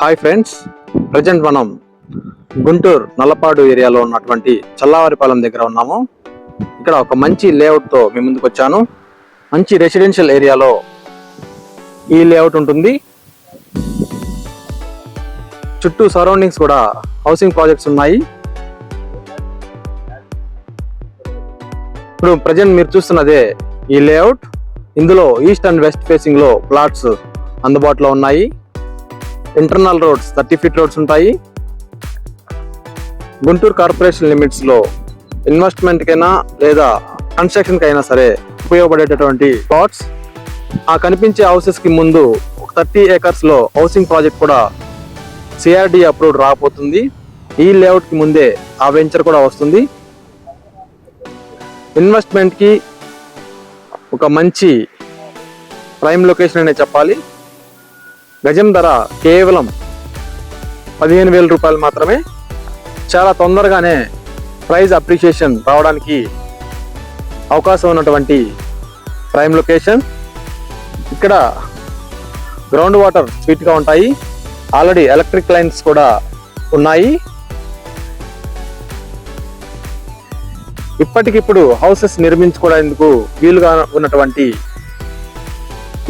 Hi friends present మనం గుంటూరు నల్లపాడు ఏరియాలో ఉన్నటువంటి చల్లవారిపాలెం దగ్గర ఉన్నాము. ఇక్కడ ఒక మంచి లేఅవుట్తో మీ ముందుకు వచ్చాను. మంచి రెసిడెన్షియల్ ఏరియాలో ఈ లేఅవుట్ ఉంటుంది. చుట్టూ సరౌండింగ్స్ కూడా హౌసింగ్ ప్రాజెక్ట్స్ ఉన్నాయి. ఇప్పుడు ప్రజెంట్ మీరు చూస్తున్నదే ఈ లేఅవుట్. ఇందులో ఈస్ట్ అండ్ వెస్ట్ ఫేసింగ్లో ప్లాట్స్ అందుబాటులో ఉన్నాయి. Internal roads thirty feet roads ఉంటాయి. గుంటూరు కార్పొరేషన్ లిమిట్స్లో ఇన్వెస్ట్మెంట్కైనా లేదా కన్స్ట్రక్షన్కి అయినా సరే ఉపయోగపడేటటువంటి ప్లాట్స్. ఆ కనిపించే హౌసెస్కి ముందు ఒక థర్టీ ఏకర్స్లో హౌసింగ్ ప్రాజెక్ట్ కూడా సిఆర్డి అప్రూవ్డ్ రాబోతుంది. ఈ లేఅవుట్కి ముందే ఆ వెంచర్ కూడా వస్తుంది. ఇన్వెస్ట్మెంట్కి ఒక మంచి ప్రైమ్ లొకేషన్ అనే చెప్పాలి. గజం ధర కేవలం పదిహేను వేల రూపాయలు మాత్రమే. చాలా తొందరగానే ప్రైజ్ అప్రిషియేషన్ రావడానికి అవకాశం ఉన్నటువంటి ప్రైమ్ లొకేషన్. ఇక్కడ గ్రౌండ్ వాటర్ స్వీట్గా ఉంటాయి. ఆల్రెడీ ఎలక్ట్రిక్ లైన్స్ కూడా ఉన్నాయి. ఇప్పటికిప్పుడు హౌసెస్ నిర్మించుకోవడానికి వీలుగా ఉన్నటువంటి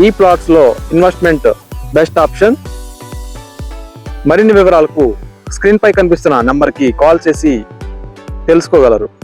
ఈ ప్లాట్స్లో ఇన్వెస్ట్మెంట్ బెస్ట్ ఆప్షన్. మరిన్ని వివరాలకు స్క్రీన్ పై కనిపిస్తున్న నంబర్కి కాల్ చేసి తెలుసుకోగలరు.